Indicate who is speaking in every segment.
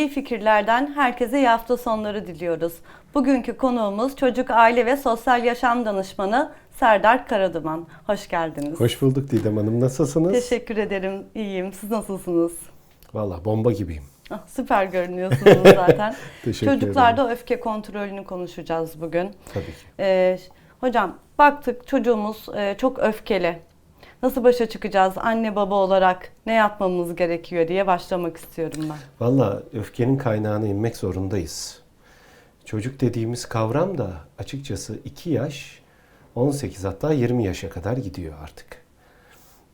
Speaker 1: İyi fikirlerden herkese iyi hafta sonları diliyoruz. Bugünkü konuğumuz çocuk, aile ve sosyal yaşam danışmanı Serdar Karaduman. Hoş geldiniz.
Speaker 2: Hoş bulduk Didem Hanım. Nasılsınız?
Speaker 1: Teşekkür ederim. İyiyim. Siz nasılsınız?
Speaker 2: Valla bomba gibiyim.
Speaker 1: Ah, süper görünüyorsunuz zaten.
Speaker 2: Teşekkür
Speaker 1: Çocuklarda öfke kontrolünü konuşacağız bugün.
Speaker 2: Tabii ki.
Speaker 1: Ee, hocam baktık çocuğumuz e, çok öfkeli. Nasıl başa çıkacağız anne baba olarak ne yapmamız gerekiyor diye başlamak istiyorum ben.
Speaker 2: Valla öfkenin kaynağına inmek zorundayız. Çocuk dediğimiz kavram da açıkçası 2 yaş, 18 hatta 20 yaşa kadar gidiyor artık.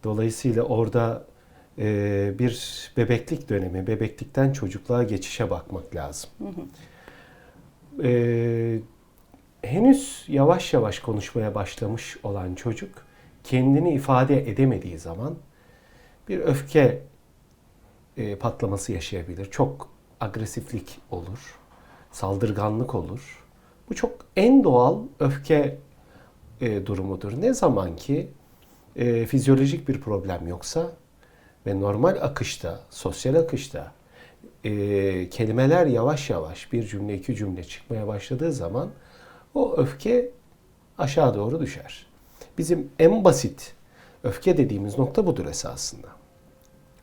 Speaker 2: Dolayısıyla orada e, bir bebeklik dönemi, bebeklikten çocukluğa geçişe bakmak lazım. E, henüz yavaş yavaş konuşmaya başlamış olan çocuk kendini ifade edemediği zaman bir öfke e, patlaması yaşayabilir. Çok agresiflik olur, saldırganlık olur. Bu çok en doğal öfke e, durumudur. Ne zaman ki e, fizyolojik bir problem yoksa ve normal akışta, sosyal akışta e, kelimeler yavaş yavaş bir cümle iki cümle çıkmaya başladığı zaman o öfke aşağı doğru düşer. Bizim en basit öfke dediğimiz nokta budur esasında.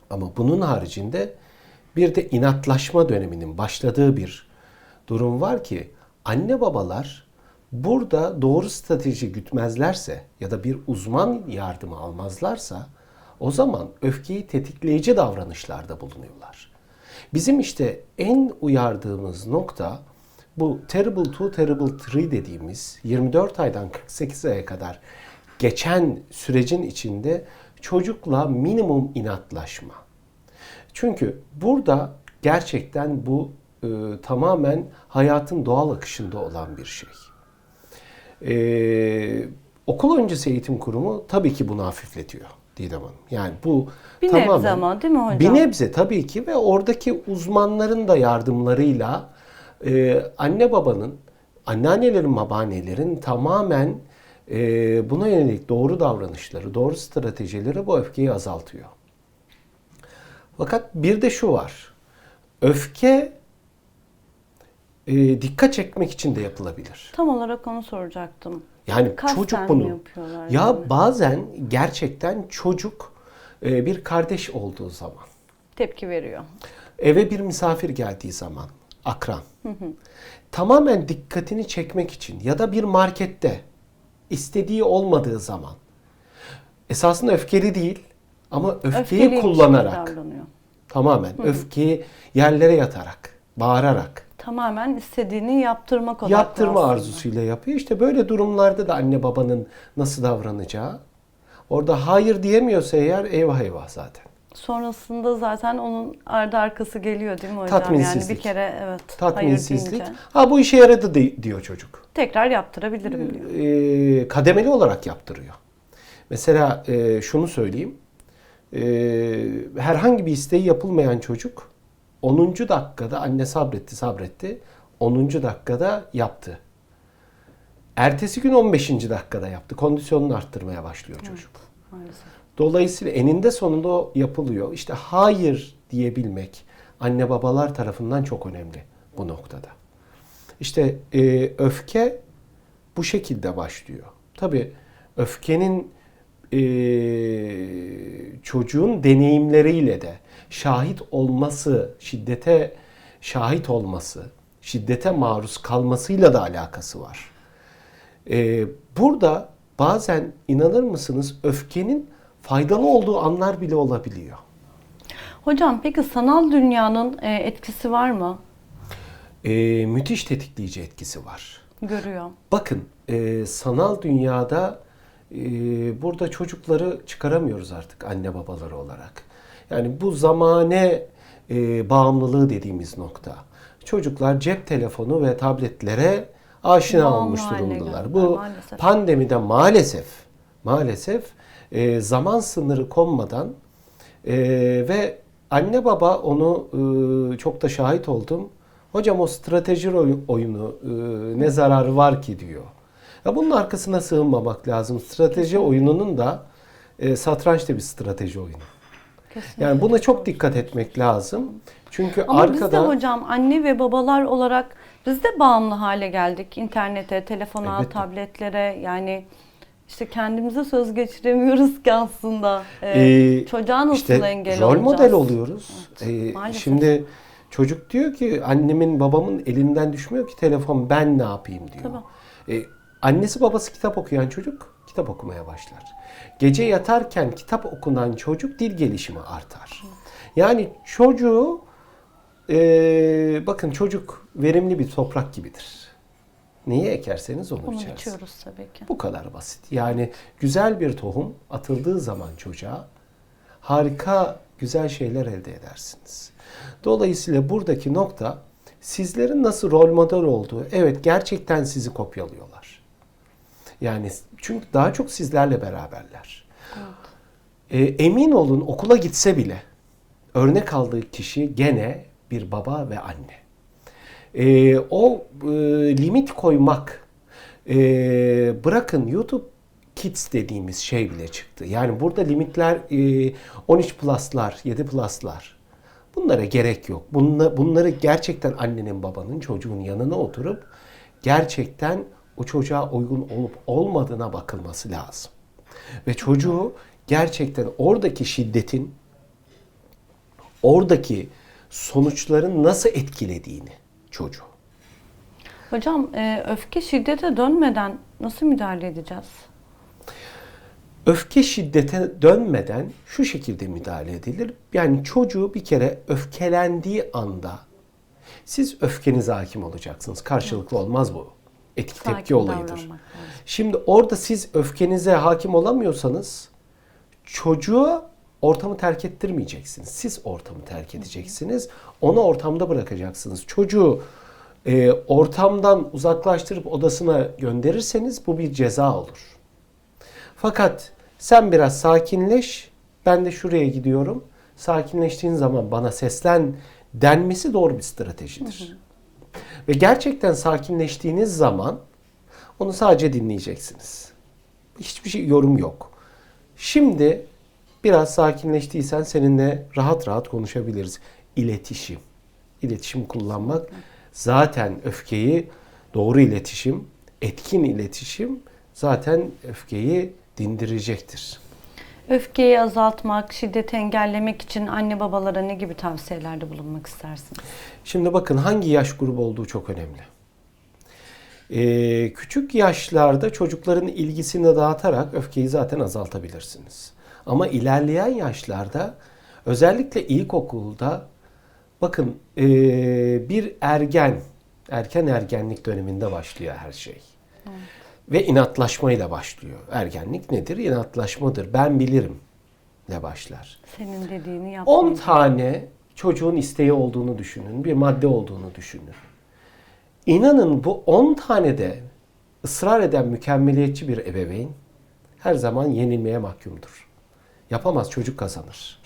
Speaker 2: Ama bunun haricinde bir de inatlaşma döneminin başladığı bir durum var ki anne babalar burada doğru strateji gütmezlerse ya da bir uzman yardımı almazlarsa o zaman öfkeyi tetikleyici davranışlarda bulunuyorlar. Bizim işte en uyardığımız nokta bu Terrible 2, Terrible 3 dediğimiz 24 aydan 48 aya kadar geçen sürecin içinde çocukla minimum inatlaşma. Çünkü burada gerçekten bu e, tamamen hayatın doğal akışında olan bir şey. Ee, okul öncesi eğitim kurumu tabii ki bunu hafifletiyor Didem Hanım. Yani bu
Speaker 1: Bir
Speaker 2: tamamen
Speaker 1: nebze ama değil mi hocam?
Speaker 2: bir nebze tabii ki ve oradaki uzmanların da yardımlarıyla e, anne babanın, anneannelerin, babaannelerin tamamen e, buna yönelik doğru davranışları, doğru stratejileri bu öfkeyi azaltıyor. Fakat bir de şu var. Öfke e, dikkat çekmek için de yapılabilir.
Speaker 1: Tam olarak onu soracaktım.
Speaker 2: Yani
Speaker 1: Kasten
Speaker 2: çocuk bunu. Ya
Speaker 1: yani?
Speaker 2: bazen gerçekten çocuk e, bir kardeş olduğu zaman,
Speaker 1: Tepki veriyor.
Speaker 2: eve bir misafir geldiği zaman, akran. Tamamen dikkatini çekmek için ya da bir markette istediği olmadığı zaman esasında öfkeli değil ama öfkeyi
Speaker 1: gibi
Speaker 2: kullanarak
Speaker 1: davranıyor.
Speaker 2: tamamen öfkeyi yerlere yatarak, bağırarak
Speaker 1: Tamamen istediğini yaptırmak odaklı
Speaker 2: yaptırma
Speaker 1: aslında.
Speaker 2: arzusuyla yapıyor. İşte böyle durumlarda da anne babanın nasıl davranacağı. Orada hayır diyemiyorsa eğer eyvah eyvah zaten.
Speaker 1: Sonrasında zaten onun ardı arkası geliyor değil mi hocam? Yani
Speaker 2: Tatminsizlik.
Speaker 1: bir kere evet
Speaker 2: Tatminsizlik.
Speaker 1: deyince
Speaker 2: Ha bu işe yaradı di- diyor çocuk.
Speaker 1: Tekrar yaptırabilirim diyor.
Speaker 2: Ee, kademeli olarak yaptırıyor. Mesela e, şunu söyleyeyim. Ee, herhangi bir isteği yapılmayan çocuk 10. dakikada anne sabretti sabretti. 10. dakikada yaptı. Ertesi gün 15. dakikada yaptı. Kondisyonunu arttırmaya başlıyor çocuk.
Speaker 1: Maalesef.
Speaker 2: Dolayısıyla eninde sonunda o yapılıyor. İşte hayır diyebilmek anne babalar tarafından çok önemli bu noktada. İşte e, öfke bu şekilde başlıyor. Tabii öfkenin e, çocuğun deneyimleriyle de şahit olması, şiddete şahit olması, şiddete maruz kalmasıyla da alakası var. Ee, burada bazen inanır mısınız öfkenin faydalı olduğu anlar bile olabiliyor.
Speaker 1: Hocam peki sanal dünyanın e, etkisi var mı?
Speaker 2: Ee, müthiş tetikleyici etkisi var.
Speaker 1: Görüyor.
Speaker 2: Bakın e, sanal dünyada e, burada çocukları çıkaramıyoruz artık anne babaları olarak. Yani bu zamane e, bağımlılığı dediğimiz nokta. Çocuklar cep telefonu ve tabletlere aşina
Speaker 1: Bağımlı
Speaker 2: olmuş durumdalar. Bu
Speaker 1: maalesef.
Speaker 2: pandemide maalesef maalesef e, zaman sınırı konmadan e, ve anne baba onu e, çok da şahit oldum. Hocam o strateji oy- oyunu e, ne zararı var ki diyor. Ya bunun arkasına sığınmamak lazım. Strateji oyununun da e, satranç da bir strateji oyunu.
Speaker 1: Kesinlikle.
Speaker 2: Yani buna çok dikkat etmek lazım. Çünkü
Speaker 1: Ama
Speaker 2: arkada
Speaker 1: biz de hocam anne ve babalar olarak biz de bağımlı hale geldik. İnternete, telefona,
Speaker 2: Elbette.
Speaker 1: tabletlere yani işte kendimize söz geçiremiyoruz ki aslında. Ee,
Speaker 2: Ee,
Speaker 1: çocuğa nasıl
Speaker 2: işte
Speaker 1: engel
Speaker 2: rol
Speaker 1: olacağız?
Speaker 2: model oluyoruz. Ee,
Speaker 1: maalesef.
Speaker 2: şimdi çocuk diyor ki annemin babamın elinden düşmüyor ki telefon ben ne yapayım diyor.
Speaker 1: Tamam.
Speaker 2: Ee, annesi babası kitap okuyan çocuk kitap okumaya başlar. Gece yatarken kitap okunan çocuk dil gelişimi artar. Yani çocuğu ee, bakın çocuk verimli bir toprak gibidir. Neyi ekerseniz onu,
Speaker 1: Onu
Speaker 2: biçersiniz.
Speaker 1: biçiyoruz tabii ki.
Speaker 2: Bu kadar basit. Yani güzel bir tohum atıldığı zaman çocuğa harika güzel şeyler elde edersiniz. Dolayısıyla buradaki nokta sizlerin nasıl rol model olduğu. Evet gerçekten sizi kopyalıyorlar. Yani çünkü daha çok sizlerle beraberler. Ee, emin olun okula gitse bile örnek aldığı kişi gene bir baba ve anne. Ee, o e, limit koymak e, bırakın YouTube Kids dediğimiz şey bile çıktı. Yani burada limitler e, 13 plus'lar, 7 plus'lar. Bunlara gerek yok. Bunla, bunları gerçekten annenin babanın çocuğun yanına oturup gerçekten o çocuğa uygun olup olmadığına bakılması lazım. Ve çocuğu gerçekten oradaki şiddetin oradaki sonuçların nasıl etkilediğini çocuğu.
Speaker 1: Hocam e, öfke şiddete dönmeden nasıl müdahale edeceğiz?
Speaker 2: Öfke şiddete dönmeden şu şekilde müdahale edilir. Yani çocuğu bir kere öfkelendiği anda siz öfkenize hakim olacaksınız. Karşılıklı olmaz bu. Etki tepki olayıdır. Şimdi orada siz öfkenize hakim olamıyorsanız çocuğu ortamı terk ettirmeyeceksiniz. Siz ortamı terk edeceksiniz. Onu ortamda bırakacaksınız. Çocuğu e, ortamdan uzaklaştırıp odasına gönderirseniz bu bir ceza olur. Fakat sen biraz sakinleş, ben de şuraya gidiyorum. Sakinleştiğin zaman bana seslen denmesi doğru bir stratejidir. Ve gerçekten sakinleştiğiniz zaman onu sadece dinleyeceksiniz. Hiçbir şey yorum yok. Şimdi biraz sakinleştiysen seninle rahat rahat konuşabiliriz. İletişim. İletişim kullanmak zaten öfkeyi doğru iletişim, etkin iletişim zaten öfkeyi dindirecektir.
Speaker 1: Öfkeyi azaltmak, şiddeti engellemek için anne babalara ne gibi tavsiyelerde bulunmak istersiniz?
Speaker 2: Şimdi bakın hangi yaş grubu olduğu çok önemli. Ee, küçük yaşlarda çocukların ilgisini dağıtarak öfkeyi zaten azaltabilirsiniz. Ama ilerleyen yaşlarda özellikle ilkokulda bakın ee, bir ergen, erken ergenlik döneminde başlıyor her şey. Ve inatlaşmayla başlıyor. Ergenlik nedir? İnatlaşmadır. Ben bilirim ile başlar.
Speaker 1: Senin dediğini
Speaker 2: 10
Speaker 1: yapmayı.
Speaker 2: tane çocuğun isteği olduğunu düşünün, bir madde olduğunu düşünün. İnanın bu 10 tane de ısrar eden mükemmeliyetçi bir ebeveyn her zaman yenilmeye mahkumdur. Yapamaz çocuk kazanır.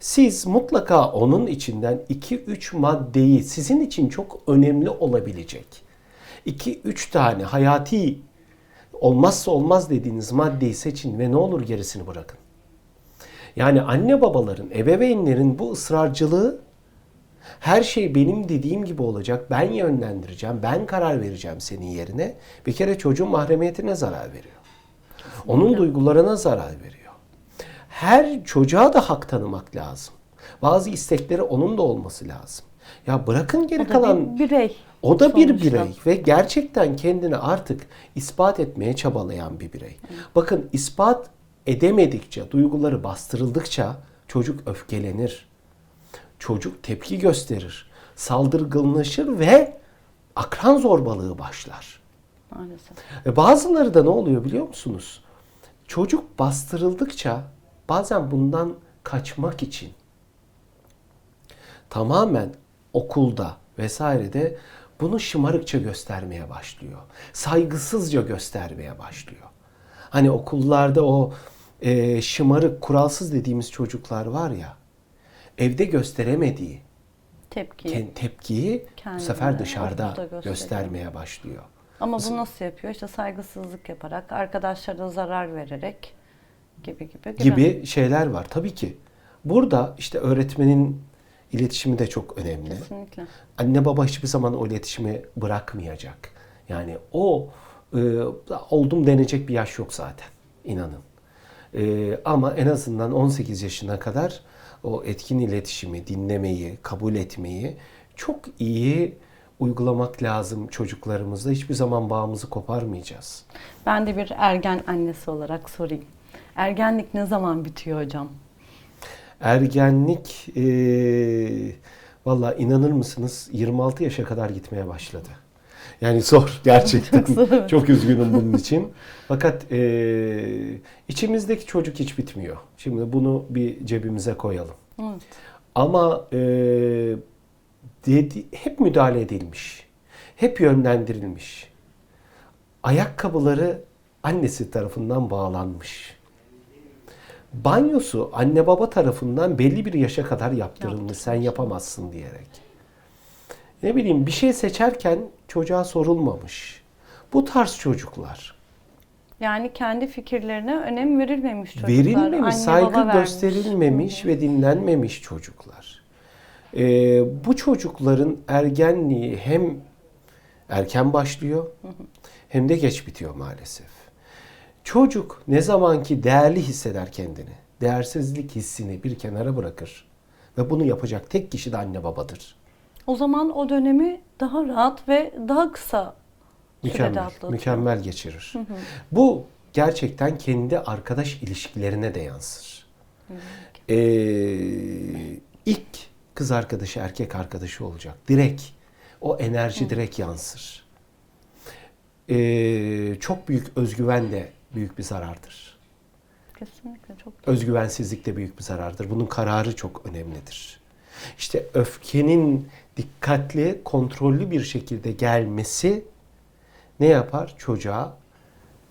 Speaker 2: Siz mutlaka onun içinden 2-3 maddeyi sizin için çok önemli olabilecek 2-3 tane hayati olmazsa olmaz dediğiniz maddeyi seçin ve ne olur gerisini bırakın. Yani anne babaların, ebeveynlerin bu ısrarcılığı her şey benim dediğim gibi olacak. Ben yönlendireceğim, ben karar vereceğim senin yerine. Bir kere çocuğun mahremiyetine zarar veriyor. Onun duygularına zarar veriyor. Her çocuğa da hak tanımak lazım. Bazı istekleri onun da olması lazım. Ya bırakın geri kalan
Speaker 1: bir birey.
Speaker 2: O da bir
Speaker 1: sonuçta.
Speaker 2: birey ve gerçekten kendini artık ispat etmeye çabalayan bir birey. Bakın ispat edemedikçe, duyguları bastırıldıkça çocuk öfkelenir. Çocuk tepki gösterir, saldırganlaşır ve akran zorbalığı başlar.
Speaker 1: Maalesef.
Speaker 2: Ve bazıları da ne oluyor biliyor musunuz? Çocuk bastırıldıkça bazen bundan kaçmak için tamamen okulda vesairede bunu şımarıkça göstermeye başlıyor. Saygısızca göstermeye başlıyor. Hani okullarda o e, şımarık, kuralsız dediğimiz çocuklar var ya, evde gösteremediği
Speaker 1: Tepki.
Speaker 2: te- tepkiyi bu sefer dışarıda göstermeye başlıyor.
Speaker 1: Ama bu nasıl yapıyor? İşte saygısızlık yaparak, arkadaşlarına zarar vererek gibi gibi gibi.
Speaker 2: gibi şeyler var. Tabii ki. Burada işte öğretmenin iletişimi de çok önemli.
Speaker 1: Kesinlikle.
Speaker 2: Anne baba hiçbir zaman o iletişimi bırakmayacak. Yani o e, oldum denecek bir yaş yok zaten. inanın. E, ama en azından 18 yaşına kadar o etkin iletişimi, dinlemeyi, kabul etmeyi çok iyi uygulamak lazım çocuklarımızla. Hiçbir zaman bağımızı koparmayacağız.
Speaker 1: Ben de bir ergen annesi olarak sorayım. Ergenlik ne zaman bitiyor hocam?
Speaker 2: Ergenlik e, valla inanır mısınız 26 yaşa kadar gitmeye başladı. Yani zor gerçekten.
Speaker 1: Çok zor.
Speaker 2: Çok üzgünüm bunun için. Fakat e, içimizdeki çocuk hiç bitmiyor. Şimdi bunu bir cebimize koyalım.
Speaker 1: Evet.
Speaker 2: Ama e, dedi, hep müdahale edilmiş. Hep yönlendirilmiş. Ayakkabıları annesi tarafından bağlanmış. Banyosu anne baba tarafından belli bir yaşa kadar yaptırılmış. Sen yapamazsın diyerek. Ne bileyim bir şey seçerken çocuğa sorulmamış. Bu tarz çocuklar.
Speaker 1: Yani kendi fikirlerine önem verilmemiş çocuklar.
Speaker 2: Verilmemiş,
Speaker 1: Anne,
Speaker 2: saygı
Speaker 1: baba vermiş.
Speaker 2: gösterilmemiş ve dinlenmemiş çocuklar. Ee, bu çocukların ergenliği hem erken başlıyor hem de geç bitiyor maalesef. Çocuk ne zaman ki değerli hisseder kendini, değersizlik hissini bir kenara bırakır ve bunu yapacak tek kişi de anne babadır.
Speaker 1: O zaman o dönemi daha rahat ve daha kısa
Speaker 2: Mükemmel, mükemmel geçirir. Bu gerçekten kendi arkadaş ilişkilerine de yansır. Ee, ilk kız arkadaşı erkek arkadaşı olacak. Direkt o enerji direkt yansır. Ee, çok büyük özgüven de büyük bir zarardır.
Speaker 1: Kesinlikle çok
Speaker 2: Özgüvensizlik de büyük bir zarardır. Bunun kararı çok önemlidir. İşte öfkenin dikkatli, kontrollü bir şekilde gelmesi ne yapar? Çocuğa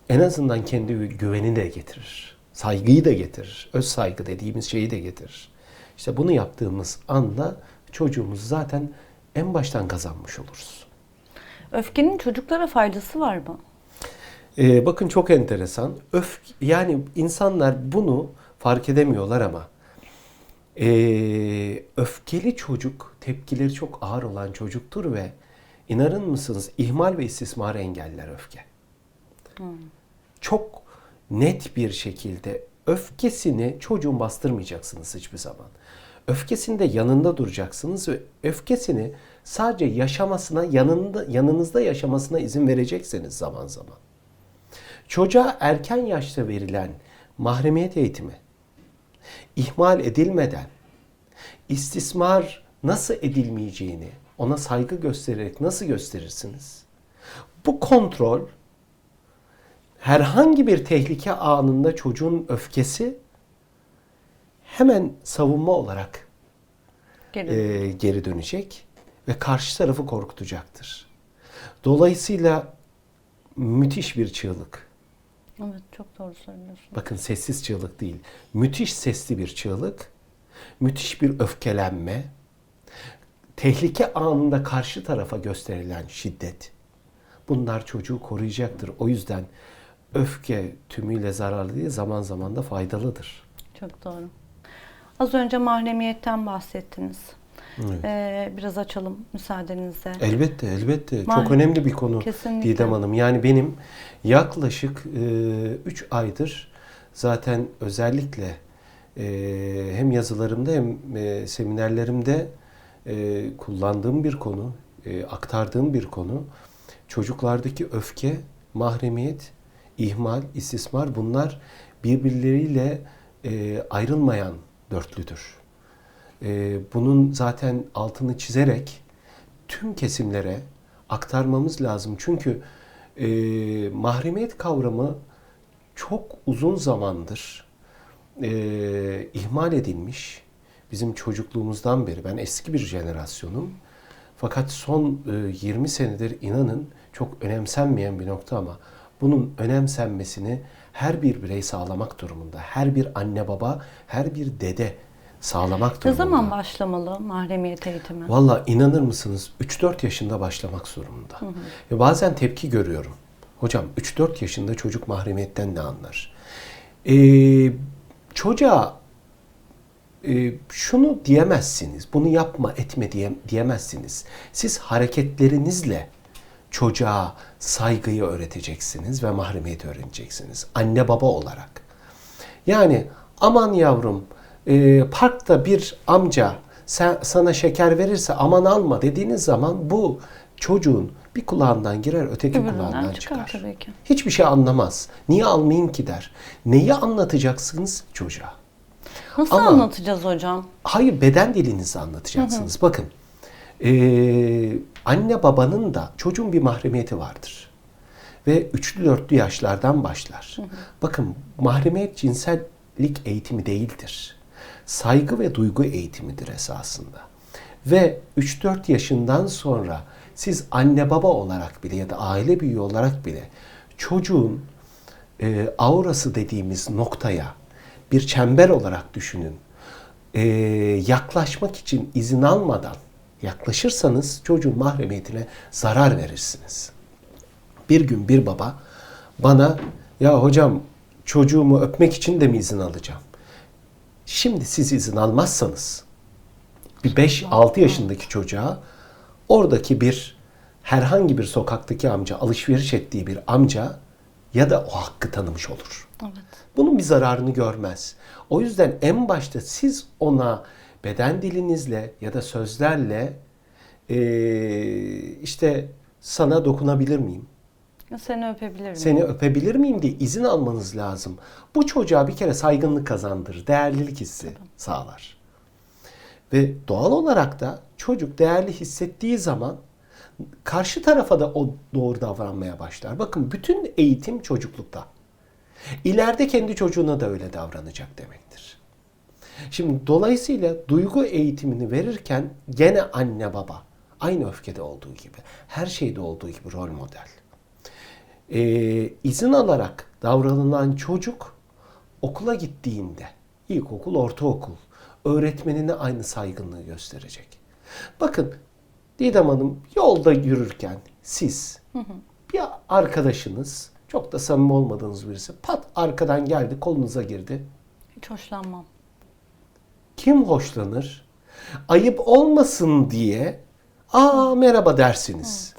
Speaker 2: en azından kendi güveni de getirir. Saygıyı da getirir. Öz saygı dediğimiz şeyi de getirir. İşte bunu yaptığımız anda çocuğumuz zaten en baştan kazanmış oluruz.
Speaker 1: Öfkenin çocuklara faydası var mı?
Speaker 2: Ee, bakın çok enteresan. Öf yani insanlar bunu fark edemiyorlar ama ee, öfkeli çocuk tepkileri çok ağır olan çocuktur ve inanır mısınız ihmal ve istismarı engeller öfke. Çok net bir şekilde öfkesini çocuğun bastırmayacaksınız hiçbir zaman. Öfkesinde yanında duracaksınız ve öfkesini sadece yaşamasına, yanında yanınızda yaşamasına izin vereceksiniz zaman zaman. Çocuğa erken yaşta verilen mahremiyet eğitimi ihmal edilmeden istismar nasıl edilmeyeceğini ona saygı göstererek nasıl gösterirsiniz? Bu kontrol herhangi bir tehlike anında çocuğun öfkesi hemen savunma olarak
Speaker 1: Geri.
Speaker 2: e, geri dönecek ve karşı tarafı korkutacaktır. Dolayısıyla müthiş bir çığlık.
Speaker 1: Evet çok doğru söylüyorsun.
Speaker 2: Bakın sessiz çığlık değil. Müthiş sesli bir çığlık. Müthiş bir öfkelenme. Tehlike anında karşı tarafa gösterilen şiddet. Bunlar çocuğu koruyacaktır. O yüzden öfke tümüyle zararlı değil, zaman zaman da faydalıdır.
Speaker 1: Çok doğru. Az önce mahremiyetten bahsettiniz.
Speaker 2: Evet.
Speaker 1: Ee, biraz açalım müsaadenizle.
Speaker 2: Elbette, elbette.
Speaker 1: Mah-
Speaker 2: Çok önemli bir konu
Speaker 1: Kesinlikle.
Speaker 2: Didem Hanım. Yani benim yaklaşık 3 aydır zaten özellikle e, hem yazılarımda hem e, seminerlerimde e, kullandığım bir konu, e, aktardığım bir konu. Çocuklardaki öfke, mahremiyet, ihmal, istismar bunlar birbirleriyle e, ayrılmayan dörtlüdür. E, bunun zaten altını çizerek tüm kesimlere aktarmamız lazım. Çünkü e, mahremiyet kavramı çok uzun zamandır e, ihmal edilmiş. Bizim çocukluğumuzdan beri. Ben eski bir jenerasyonum. Fakat son e, 20 senedir inanın çok önemsenmeyen bir nokta ama bunun önemsenmesini her bir birey sağlamak durumunda. Her bir anne baba, her bir dede sağlamak
Speaker 1: Ne zaman başlamalı mahremiyet eğitimi?
Speaker 2: Valla inanır mısınız 3-4 yaşında başlamak zorunda. Ve bazen tepki görüyorum. Hocam 3-4 yaşında çocuk mahremiyetten ne anlar? Ee, çocuğa e, şunu diyemezsiniz, bunu yapma etme diye, diyemezsiniz. Siz hareketlerinizle çocuğa saygıyı öğreteceksiniz ve mahremiyeti öğreneceksiniz. Anne baba olarak. Yani aman yavrum e, parkta bir amca sen, sana şeker verirse aman alma dediğiniz zaman bu çocuğun bir kulağından girer öteki
Speaker 1: Öbüründen
Speaker 2: kulağından
Speaker 1: çıkar
Speaker 2: çıkar.
Speaker 1: tabii ki.
Speaker 2: Hiçbir şey anlamaz. Niye almayayım ki der. Neyi anlatacaksınız çocuğa?
Speaker 1: Nasıl
Speaker 2: Ama-
Speaker 1: anlatacağız hocam?
Speaker 2: Hayır beden dilinizi anlatacaksınız. Bakın eee, anne babanın da çocuğun bir mahremiyeti vardır. Ve üçlü dörtlü yaşlardan başlar. Bakın mahremiyet cinsellik eğitimi değildir. Saygı ve duygu eğitimidir esasında. Ve 3-4 yaşından sonra siz anne baba olarak bile ya da aile büyüğü olarak bile çocuğun e, aurası dediğimiz noktaya bir çember olarak düşünün. E, yaklaşmak için izin almadan yaklaşırsanız çocuğun mahremiyetine zarar verirsiniz. Bir gün bir baba bana ya hocam çocuğumu öpmek için de mi izin alacağım? Şimdi siz izin almazsanız bir 5-6 yaşındaki çocuğa oradaki bir herhangi bir sokaktaki amca alışveriş ettiği bir amca ya da o hakkı tanımış olur.
Speaker 1: Evet.
Speaker 2: Bunun bir zararını görmez. O yüzden en başta siz ona beden dilinizle ya da sözlerle eee, işte sana dokunabilir miyim?
Speaker 1: Seni öpebilir miyim?
Speaker 2: Seni öpebilir miyim diye izin almanız lazım. Bu çocuğa bir kere saygınlık kazandırır, değerlilik hissi sağlar. Ve doğal olarak da çocuk değerli hissettiği zaman karşı tarafa da o doğru davranmaya başlar. Bakın bütün eğitim çocuklukta. İleride kendi çocuğuna da öyle davranacak demektir. Şimdi dolayısıyla duygu eğitimini verirken gene anne baba aynı öfkede olduğu gibi, her şeyde olduğu gibi rol model e, izin alarak davranılan çocuk okula gittiğinde, ilkokul, ortaokul, öğretmenine aynı saygınlığı gösterecek. Bakın Didem Hanım yolda yürürken siz bir arkadaşınız, çok da samimi olmadığınız birisi pat arkadan geldi kolunuza girdi.
Speaker 1: Hiç hoşlanmam.
Speaker 2: Kim hoşlanır? Ayıp olmasın diye aa merhaba dersiniz.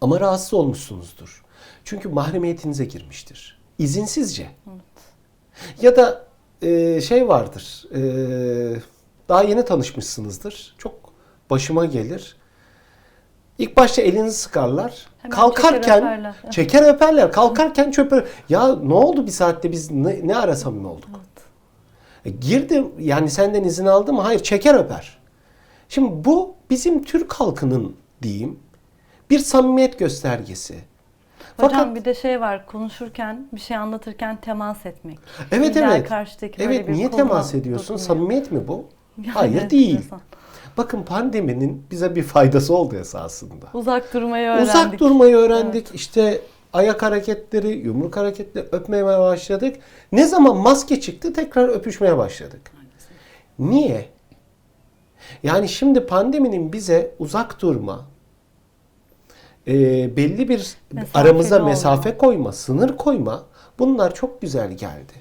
Speaker 2: Ama rahatsız olmuşsunuzdur. Çünkü mahremiyetinize girmiştir. İzinsizce. Ya da e, şey vardır. e, daha yeni tanışmışsınızdır. Çok başıma gelir. İlk başta elinizi sıkarlar.
Speaker 1: Hemen
Speaker 2: Kalkarken
Speaker 1: çeker öperler.
Speaker 2: çeker öperler. Kalkarken çöper. Ya ne oldu bir saatte biz ne, ne ara samimi olduk? E, girdim yani senden izin aldım mı? Hayır çeker öper. Şimdi bu bizim Türk halkının diyeyim bir samimiyet göstergesi.
Speaker 1: Hocam
Speaker 2: Fakat
Speaker 1: bir de şey var konuşurken bir şey anlatırken temas etmek.
Speaker 2: evet
Speaker 1: İlla
Speaker 2: evet.
Speaker 1: karşıdaki
Speaker 2: Evet niye temas ediyorsun?
Speaker 1: dokunuyor.
Speaker 2: Samimiyet mi bu?
Speaker 1: Yani
Speaker 2: Hayır değil.
Speaker 1: enteresan.
Speaker 2: Bakın pandeminin bize bir faydası oldu esasında.
Speaker 1: Uzak durmayı öğrendik.
Speaker 2: Uzak durmayı öğrendik. İşte ayak hareketleri, yumruk hareketleri öpmeye başladık. Ne zaman maske çıktı tekrar öpüşmeye başladık. Niye? Yani şimdi pandeminin bize uzak durma, e, belli bir
Speaker 1: Mesafeli
Speaker 2: aramıza
Speaker 1: olma.
Speaker 2: mesafe koyma, sınır koyma bunlar çok güzel geldi.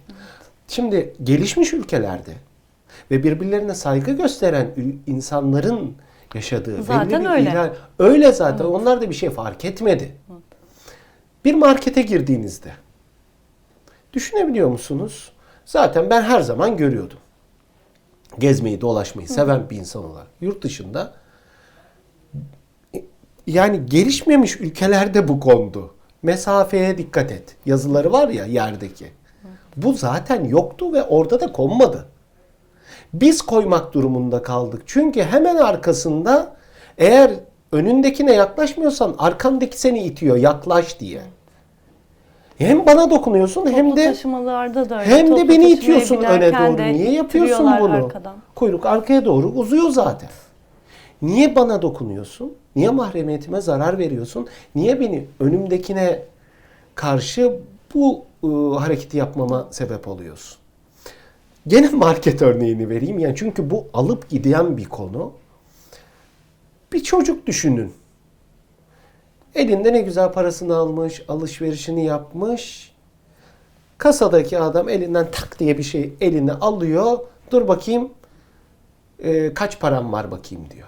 Speaker 2: Şimdi gelişmiş ülkelerde ve birbirlerine saygı gösteren insanların yaşadığı
Speaker 1: Zaten
Speaker 2: belli bir
Speaker 1: öyle.
Speaker 2: ihlal- öyle zaten onlar da bir şey fark etmedi. Bir markete girdiğinizde düşünebiliyor musunuz? Zaten ben her zaman görüyordum. Gezmeyi, dolaşmayı seven bir insan olarak. Yurt dışında yani gelişmemiş ülkelerde bu kondu. Mesafeye dikkat et. Yazıları var ya yerdeki. Bu zaten yoktu ve orada da konmadı. Biz koymak durumunda kaldık. Çünkü hemen arkasında eğer önündekine yaklaşmıyorsan arkandaki seni itiyor yaklaş diye. Hem bana dokunuyorsun hem
Speaker 1: Toplu
Speaker 2: de
Speaker 1: taşımalarda da öyle.
Speaker 2: hem de
Speaker 1: Toplu
Speaker 2: beni
Speaker 1: taşımaya
Speaker 2: itiyorsun öne
Speaker 1: binerken
Speaker 2: doğru.
Speaker 1: de
Speaker 2: Niye yapıyorsun bunu?
Speaker 1: Arkadan.
Speaker 2: Kuyruk arkaya doğru uzuyor zaten. Niye bana dokunuyorsun? Niye mahremiyetime zarar veriyorsun? Niye beni önümdekine karşı bu ıı, hareketi yapmama sebep oluyorsun? Gene market örneğini vereyim. Yani çünkü bu alıp giden bir konu. Bir çocuk düşünün. Elinde ne güzel parasını almış, alışverişini yapmış. Kasadaki adam elinden tak diye bir şey eline alıyor. Dur bakayım e, kaç param var bakayım diyor.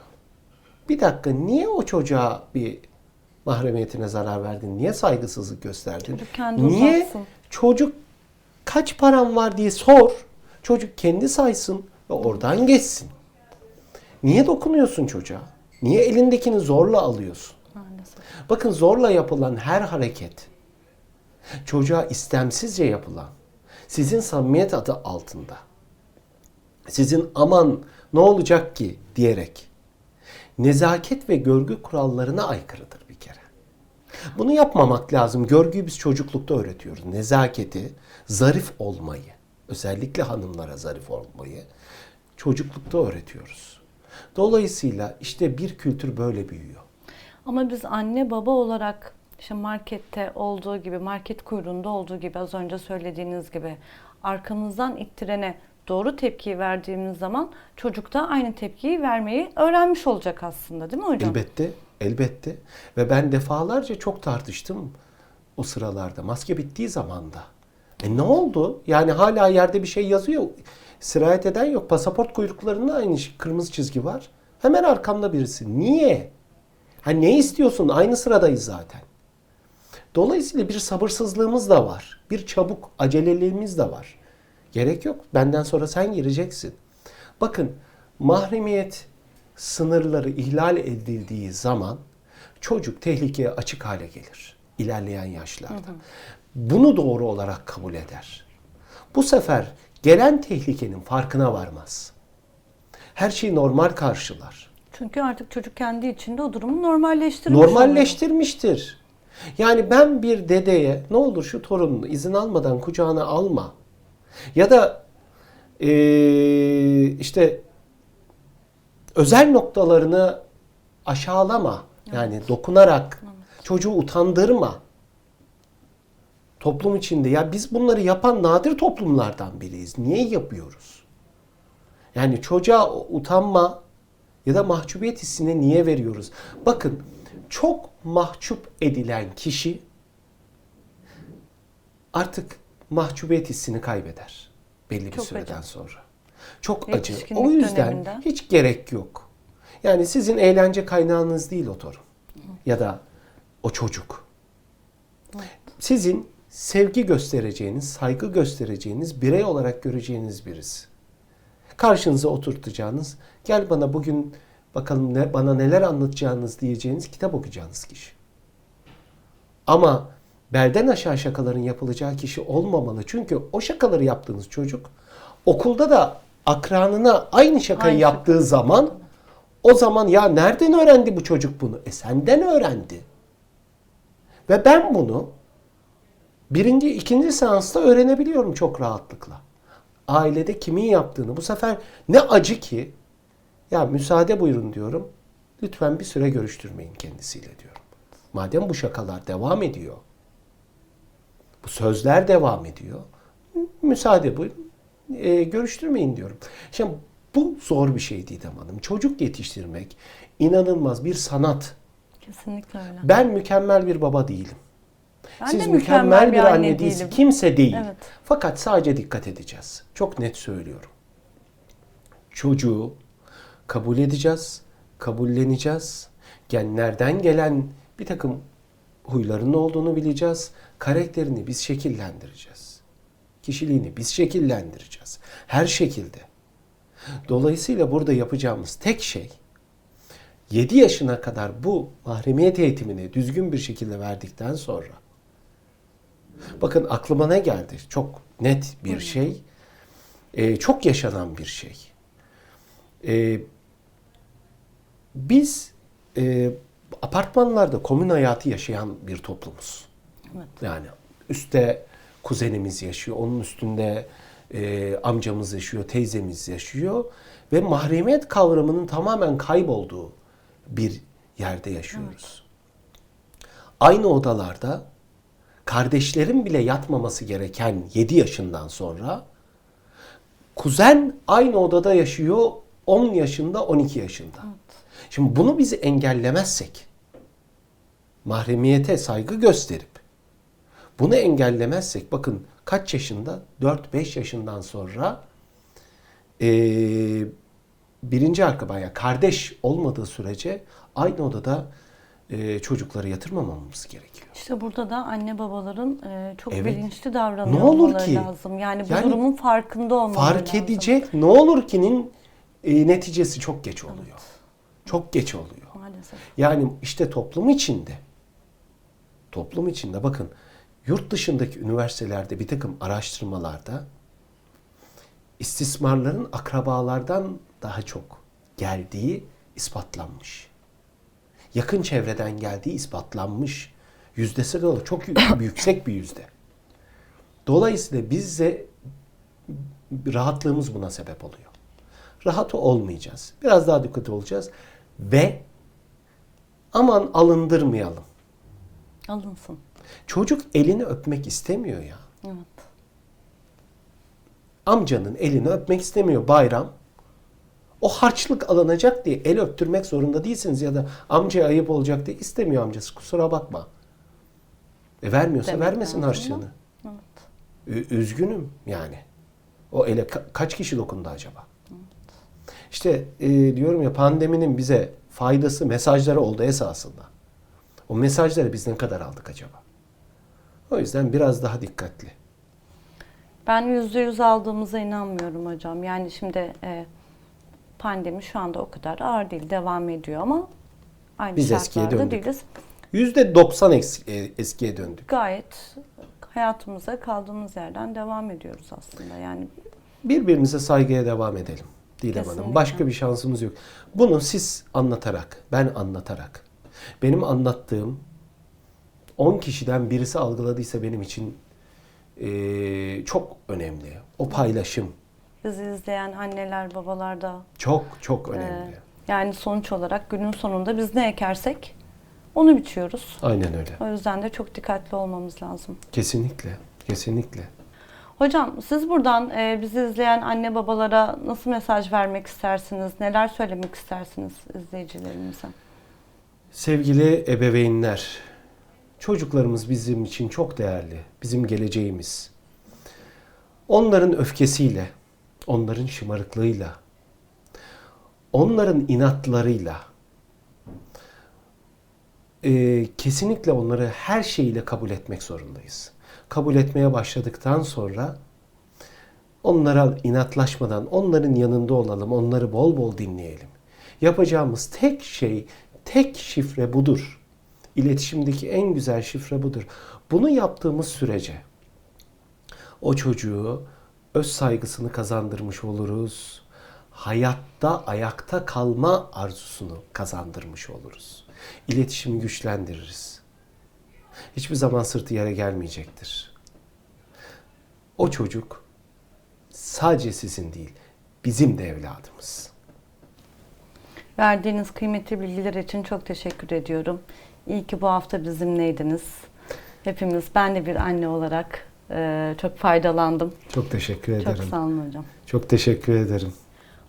Speaker 2: Bir dakika niye o çocuğa bir mahremiyetine zarar verdin? Niye saygısızlık gösterdin?
Speaker 1: Çocuk kendi
Speaker 2: niye
Speaker 1: uzatsın.
Speaker 2: çocuk kaç param var diye sor. Çocuk kendi saysın ve oradan geçsin. Niye dokunuyorsun çocuğa? Niye elindekini zorla alıyorsun?
Speaker 1: Maalesef.
Speaker 2: Bakın zorla yapılan her hareket çocuğa istemsizce yapılan sizin samimiyet adı altında sizin aman ne olacak ki diyerek nezaket ve görgü kurallarına aykırıdır bir kere. Bunu yapmamak lazım. Görgüyü biz çocuklukta öğretiyoruz. Nezaketi, zarif olmayı, özellikle hanımlara zarif olmayı çocuklukta öğretiyoruz. Dolayısıyla işte bir kültür böyle büyüyor.
Speaker 1: Ama biz anne baba olarak işte markette olduğu gibi, market kuyruğunda olduğu gibi az önce söylediğiniz gibi arkamızdan ittirene doğru tepkiyi verdiğimiz zaman çocuk da aynı tepkiyi vermeyi öğrenmiş olacak aslında değil mi hocam?
Speaker 2: Elbette, elbette. Ve ben defalarca çok tartıştım o sıralarda. Maske bittiği zaman da. E ne oldu? Yani hala yerde bir şey yazıyor. Sirayet eden yok. Pasaport kuyruklarında aynı kırmızı çizgi var. Hemen arkamda birisi. Niye? Ha ne istiyorsun? Aynı sıradayız zaten. Dolayısıyla bir sabırsızlığımız da var. Bir çabuk aceleliğimiz de var. Gerek yok. Benden sonra sen gireceksin. Bakın mahremiyet sınırları ihlal edildiği zaman çocuk tehlikeye açık hale gelir ilerleyen yaşlarda. Bunu doğru olarak kabul eder. Bu sefer gelen tehlikenin farkına varmaz. Her şeyi normal karşılar.
Speaker 1: Çünkü artık çocuk kendi içinde o durumu normalleştirmiş oluyor.
Speaker 2: Normalleştirmiştir. Yani ben bir dedeye ne olur şu torununu izin almadan kucağına alma. Ya da eee, işte özel noktalarını aşağılama. Yani dokunarak çocuğu utandırma. Toplum içinde ya biz bunları yapan nadir toplumlardan biriyiz. Niye yapıyoruz? Yani çocuğa utanma ya da mahcubiyet hissine niye veriyoruz? Bakın çok mahcup edilen kişi artık mahcubiyet hissini kaybeder belli bir
Speaker 1: Çok
Speaker 2: süreden
Speaker 1: acı.
Speaker 2: sonra. Çok acı. O yüzden
Speaker 1: döneminde.
Speaker 2: hiç gerek yok. Yani sizin eğlence kaynağınız değil o torun ya da o çocuk. Sizin sevgi göstereceğiniz, saygı göstereceğiniz, birey olarak göreceğiniz birisi. Karşınıza oturtacağınız, gel bana bugün bakalım ne, bana neler anlatacağınız diyeceğiniz kitap okuyacağınız kişi. Ama belden aşağı şakaların yapılacağı kişi olmamalı. Çünkü o şakaları yaptığınız çocuk okulda da akranına aynı şakayı
Speaker 1: Aynı
Speaker 2: yaptığı zaman o zaman ya nereden öğrendi bu çocuk bunu? E senden öğrendi. Ve ben bunu birinci, ikinci seansta öğrenebiliyorum çok rahatlıkla. Ailede kimin yaptığını. Bu sefer ne acı ki ya müsaade buyurun diyorum. Lütfen bir süre görüştürmeyin kendisiyle diyorum. Madem bu şakalar devam ediyor. Bu sözler devam ediyor. Müsaade buyurun. e, görüştürmeyin diyorum. Şimdi bu zor bir şey Didem Hanım. Çocuk yetiştirmek inanılmaz bir sanat.
Speaker 1: Kesinlikle öyle.
Speaker 2: Ben mükemmel bir baba değilim.
Speaker 1: Ben
Speaker 2: Siz
Speaker 1: de
Speaker 2: mükemmel, bir anne, değilsiniz.
Speaker 1: değilim.
Speaker 2: Kimse değil.
Speaker 1: Evet.
Speaker 2: Fakat sadece dikkat edeceğiz. Çok net söylüyorum. Çocuğu kabul edeceğiz, kabulleneceğiz. Genlerden gelen bir takım huyların olduğunu bileceğiz. Karakterini biz şekillendireceğiz. Kişiliğini biz şekillendireceğiz. Her şekilde. Dolayısıyla burada yapacağımız tek şey 7 yaşına kadar bu mahremiyet eğitimini düzgün bir şekilde verdikten sonra bakın aklıma ne geldi? Çok net bir şey. Ee, çok yaşanan bir şey. Ee, biz e, apartmanlarda komün hayatı yaşayan bir toplumuz.
Speaker 1: Evet.
Speaker 2: Yani üstte kuzenimiz yaşıyor, onun üstünde e, amcamız yaşıyor, teyzemiz yaşıyor ve mahremiyet kavramının tamamen kaybolduğu bir yerde yaşıyoruz. Aynı odalarda kardeşlerin bile yatmaması gereken 7 yaşından sonra kuzen aynı odada yaşıyor 10 yaşında 12 yaşında. Şimdi bunu biz engellemezsek mahremiyete saygı gösterip bunu engellemezsek bakın kaç yaşında 4-5 yaşından sonra eee, birinci akraba yani kardeş olmadığı sürece aynı odada eee, çocukları yatırmamamız gerekiyor.
Speaker 1: İşte burada da anne babaların e, çok
Speaker 2: Evet.
Speaker 1: bilinçli davranıyor
Speaker 2: Ne olur ki?
Speaker 1: lazım. Yani bu
Speaker 2: Yani
Speaker 1: durumun farkında olmaları
Speaker 2: Fark
Speaker 1: lazım.
Speaker 2: edecek ne olur ki'nin e, neticesi çok geç oluyor. Çok geç oluyor.
Speaker 1: Maalesef.
Speaker 2: Yani işte toplum içinde, toplum içinde bakın yurt dışındaki üniversitelerde bir takım araştırmalarda istismarların akrabalardan daha çok geldiği ispatlanmış. Yakın çevreden geldiği ispatlanmış. Yüzdesi de çok yü- yüksek bir yüzde. Dolayısıyla biz de rahatlığımız buna sebep oluyor. Rahat olmayacağız. Biraz daha dikkatli olacağız ve aman alındırmayalım.
Speaker 1: Alınsın.
Speaker 2: Çocuk elini öpmek istemiyor ya.
Speaker 1: Evet.
Speaker 2: Amcanın elini öpmek istemiyor bayram. O harçlık alınacak diye el öptürmek zorunda değilsiniz ya da amcaya ayıp olacak diye istemiyor amcası kusura bakma. E vermiyorsa
Speaker 1: Demek
Speaker 2: vermesin harçlığını.
Speaker 1: Evet.
Speaker 2: Üzgünüm yani. O ele ka- kaç kişi dokundu acaba? İşte e, diyorum ya pandeminin bize faydası mesajları oldu esasında. O mesajları biz ne kadar aldık acaba? O yüzden biraz daha dikkatli.
Speaker 1: Ben yüzde yüz aldığımıza inanmıyorum hocam. Yani şimdi e, pandemi şu anda o kadar ağır değil. Devam ediyor ama aynı
Speaker 2: Biz eskiye
Speaker 1: şartlarda
Speaker 2: döndük.
Speaker 1: değiliz.
Speaker 2: Yüzde 90 eks- e, eskiye döndük.
Speaker 1: Gayet hayatımıza kaldığımız yerden devam ediyoruz aslında. Yani
Speaker 2: Birbirimize saygıya devam edelim. Didem Hanım.
Speaker 1: Kesinlikle.
Speaker 2: Başka bir şansımız yok. Bunu siz anlatarak, ben anlatarak, benim anlattığım 10 kişiden birisi algıladıysa benim için eee, çok önemli. O paylaşım
Speaker 1: bizi izleyen anneler, babalar da
Speaker 2: çok çok
Speaker 1: e,
Speaker 2: önemli.
Speaker 1: yani sonuç olarak günün sonunda biz ne ekersek onu biçiyoruz.
Speaker 2: Aynen öyle.
Speaker 1: O yüzden de çok dikkatli olmamız lazım.
Speaker 2: Kesinlikle. Kesinlikle.
Speaker 1: Hocam siz buradan e, bizi izleyen anne babalara nasıl mesaj vermek istersiniz? Neler söylemek istersiniz izleyicilerimize?
Speaker 2: Sevgili ebeveynler, çocuklarımız bizim için çok değerli. Bizim geleceğimiz. Onların öfkesiyle, onların şımarıklığıyla, onların inatlarıyla e, kesinlikle onları her şeyiyle kabul etmek zorundayız. Kabul etmeye başladıktan sonra onlara inatlaşmadan onların yanında olalım, onları bol bol dinleyelim. Yapacağımız tek şey, tek şifre budur. İletişimdeki en güzel şifre budur. Bunu yaptığımız sürece o çocuğu öz saygısını kazandırmış oluruz. Hayatta ayakta kalma arzusunu kazandırmış oluruz. İletişimi güçlendiririz. Hiçbir zaman sırtı yere gelmeyecektir. O çocuk sadece sizin değil, bizim de evladımız.
Speaker 1: Verdiğiniz kıymetli bilgiler için çok teşekkür ediyorum. İyi ki bu hafta bizimleydiniz. Hepimiz, ben de bir anne olarak e, çok faydalandım.
Speaker 2: Çok teşekkür
Speaker 1: Çok
Speaker 2: ederim.
Speaker 1: sağ olun hocam.
Speaker 2: Çok teşekkür ederim.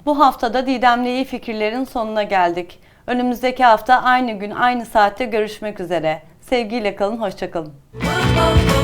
Speaker 1: Bu haftada Didem'le iyi fikirlerin sonuna geldik. Önümüzdeki hafta aynı gün aynı saatte görüşmek üzere. Sevgiyle kalın, hoşça kalın.
Speaker 3: oh.